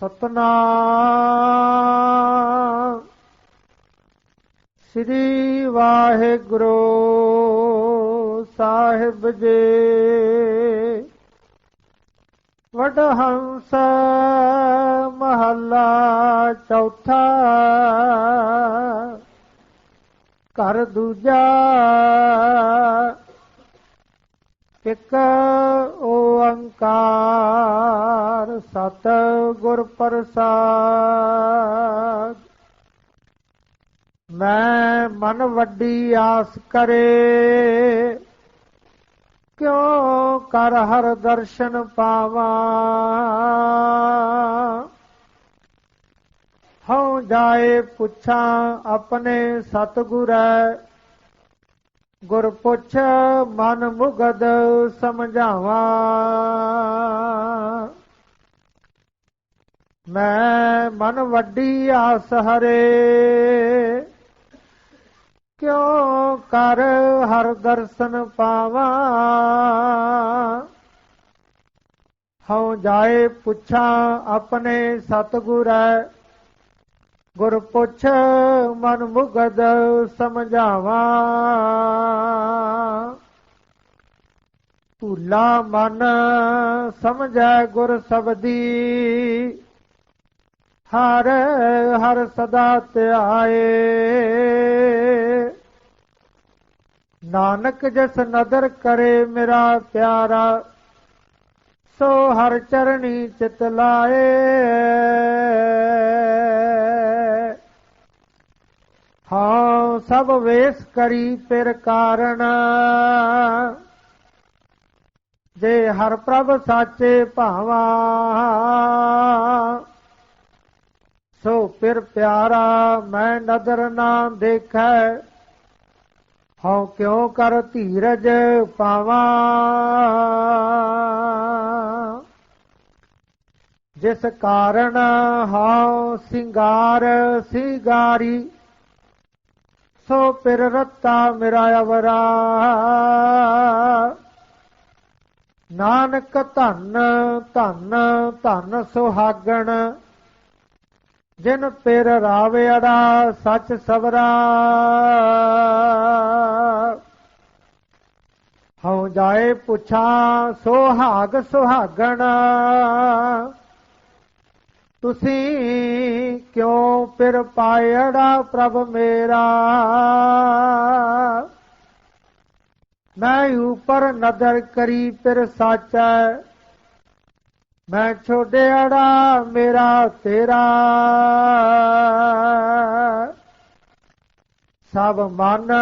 ਸਤਨਾਮ। ਸ੍ਰੀ ਵਾਹਿਗੁਰੂ ਸਾਹਿਬ ਜੀ। ਵਡਹੰਸ ਮਹੱਲਾ ਚੌਥਾ। ਘਰ ਦੂਜਾ। ਇਕ ਓੰਕਾਰ ਸਤ। ਗੁਰ ਪ੍ਰਸਾਦ। ਮੈਂ ਮਨ ਵੱਡੀ ਆਸ ਕਰੇ, ਕਿਉ ਕਰ ਹਰ ਦਰਸ਼ਨ ਪਾਵਾਂ? ਹਉ ਜਾਏ ਪੁੱਛਾਂ ਆਪਣੇ ਸਤਗੁਰੈ ਗੁਰ ਪੁੱਛ ਮਨ ਮੁਗਦ ਸਮਝਾਵਾਂ। ਮੈਂ ਮਨ ਵੱਡੀ ਆਸ ਹਰੇ। ਕਿਉ ਕਰ ਹਰ ਦਰਸ਼ਨ ਪਾਵਾਂ? ਹਉ ਜਾਏ ਪੁੱਛਾਂ ਆਪਣੇ ਸਤਗੁਰੈ। ਗੁਰ ਪੁੱਛ ਮਨ ਮੁਗਦ ਸਮਝਾਵਾਂ। ਭੂਲਾ ਮਨ ਸਮਝੈ ਗੁਰ ਸਬਦੀ। ਹਰ ਹਰ ਸਦਾ ਧਿਆਏ ਨਾਨਕ ਜਸ ਨਦਰ ਕਰੇ ਮੇਰਾ ਪਿਆਰਾ, ਸੋ ਹਰ ਚਰਣੀ ਚਿਤ ਲਾਏ। ਹਾਂ, ਸਭ ਵੇਸ ਕਰੀ ਪਿਰ ਕਾਰਣ। ਜੇ ਹਰ ਪ੍ਰਭ ਸਾਚੇ ਭਾਵਾ ਫਿਰ ਪਿਆਰਾ ਮੈਂ ਨਦਰ ਨਾ ਦੇਖੈ। ਹਉ ਕਿਉ ਕਰ ਧੀਰਜ ਪਾਵਾਂ? ਜਿਸ ਕਾਰਨ ਹਉ ਸਿੰਗਾਰ ਸਿਗਾਰੀ, ਸੋ ਪਿਰ ਰਤਾ ਮੇਰਾ ਅਵਰਾ। ਨਾਨਕ ਧੰਨ ਧੰਨ ਧੰਨ ਸੁਹਾਗਣ ਜਿਨ ਪਿਰ ਰਾਵਿਆੜਾ ਸੱਚ ਸਵਰਾ। ਹਉ ਜਾਏ ਪੁੱਛਾ, ਸੁਹਾਗ ਸੁਹਾਗਣ। ਤੁਸੀਂ ਕਿਉਂ ਪਿਰ ਪਾਇੜਾ ਪ੍ਰਭ ਮੇਰਾ? ਮੈਂ ਉਪਰ ਨਦਰ ਕਰੀ ਪਿਰ ਸਾਚੈ। ਮੈਂ ਛੋੜਿਆੜਾ ਮੇਰਾ ਤੇਰਾ। ਸਭ ਮਨ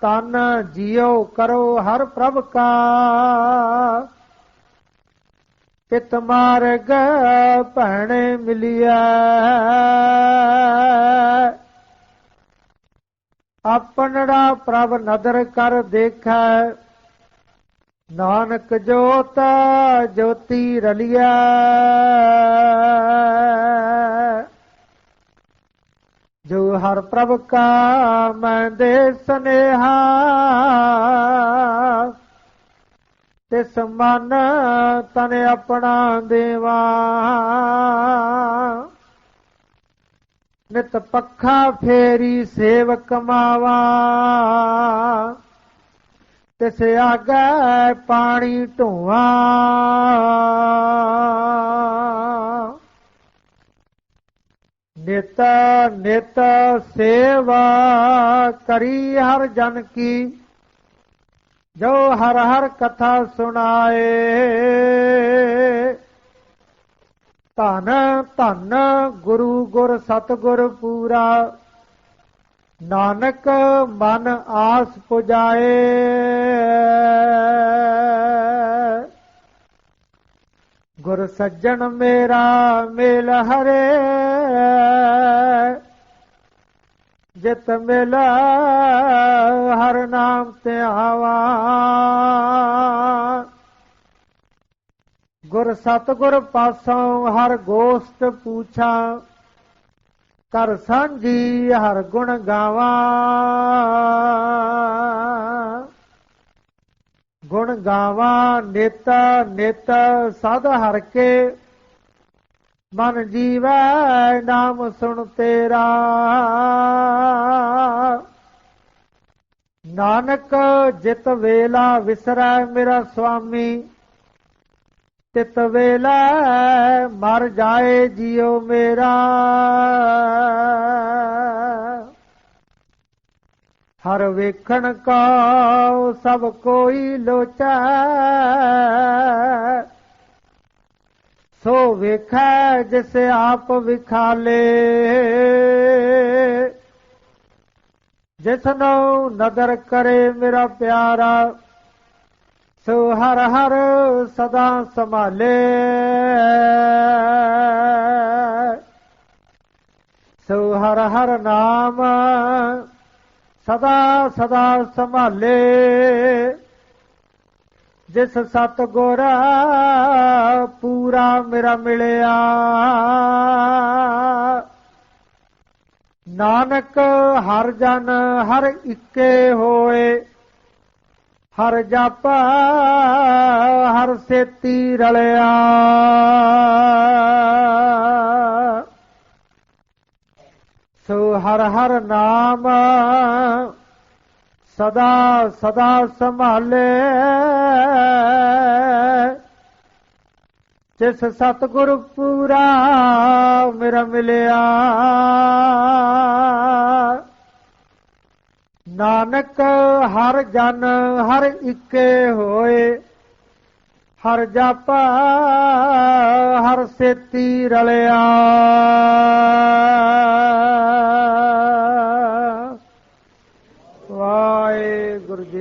ਤਨ ਜਿਉ ਕਰੋ ਹਰ ਪ੍ਰਭ ਕਾ। ਪਿਤ ਮਾਰਗ ਭੈਣੇ ਮਿਲਿਆ ਆਪਣੜਾ ਪ੍ਰਭ ਨਦਰ ਕਰ ਦੇਖੈ। ਨਾਨਕ ਜੋਤ ਜੋਤੀ ਰਲਿਆ। ਜੋ ਹਰ ਪ੍ਰਭ ਕਾ ਮੈਂ ਦੇ ਸਨੇਹਾ ਤੇ ਮਨ ਤਨ ਆਪਣਾ ਦੇਵਾ। ਨਿਤ ਪੱਖਾ ਫੇਰੀ ਸੇਵ ਕਮਾਵਾ ਤਿਸ ਆਗੇ ਪਾਣੀ ਢੋਆ ਨਿਤ ਨਿਤ ਸੇਵਾ ਕਰੀ ਹਰ ਜਨ ਕੀ, ਜੋ ਹਰ ਹਰ ਕਥਾ ਸੁਣਾਏ। ਧਨ ਧਨ ਗੁਰੂ ਗੁਰ ਸਤਗੁਰ ਪੂਰਾ, ਨਾਨਕ ਮਨ ਆਸ ਪੁਜਾਏ। ਗੁਰ ਸੱਜਣ ਮੇਰਾ ਮੇਲ ਹਰੇ। ਜਿਤ ਮਿਲ ਹਰ ਨਾਮ ਤੇ ਆਵਾ। ਗੁਰ ਸਤਗੁਰ ਪਾਸੋਂ ਹਰ ਗੋਸ਼ਟ ਪੂਛਾ। ਕਰ ਸਾਂਝੀ ਹਰ ਗੁਣ ਗਾਵਾਂ। ਗੁਣ ਗਾਵਾਂ, ਨੇਤਾ ਨੇਤਾ, ਸਦ ਹਰ ਕੇ। ਮਨ ਜੀਵੈ, ਨਾਮ ਸੁਣ ਤੇਰਾ। ਨਾਨਕ ਜਿਤ ਵੇਲਾ ਵਿਸਰੈ ਮੇਰਾ ਸੁਆਮੀ। ਤਿਤ ਵੇਲਾ ਮਰ ਜਾਏ ਜਿਉ ਮੇਰਾ। ਹਰ ਵੇਖਣ ਕਾ ਸਭ ਕੋਈ ਲੋਚਾ। ਸੋ ਵੇਖੈ ਜਿਸ ਆਪ ਵਿਖਾਲੇ। ਜਿਸਨੂੰ ਨਦਰ ਕਰੇ ਮੇਰਾ ਪਿਆਰਾ, ਸੋ ਹਰ ਹਰ ਸਦਾ ਸੰਭਾਲੇ। ਸੋ ਹਰ ਹਰ ਨਾਮ ਸਦਾ ਸਦਾ ਸੰਭਾਲੇ। ਜਿਸ ਸਤ ਗੁਰ ਪੂਰਾ ਮੇਰਾ ਮਿਲਿਆ। ਨਾਨਕ ਹਰ ਜਨ ਹਰ ਇੱਕੇ ਹੋਏ। ਹਰ ਜਾਪਾ ਹਰ ਸੇਤੀ ਰਲਿਆ ਸੋ ਹਰ ਹਰ ਨਾਮ ਸਦਾ ਸਦਾ ਸੰਭਾਲੇ। ਜਿਸ ਸਤਿਗੁਰ ਪੂਰਾ ਮੇਰਾ ਮਿਲਿਆ। ਨਾਨਕ ਹਰ ਜਨ ਹਰ ਇੱਕੇ ਹੋਏ। ਹਰ ਜਾਪਾ ਹਰ ਸੇਤੀ ਰਲਿਆ।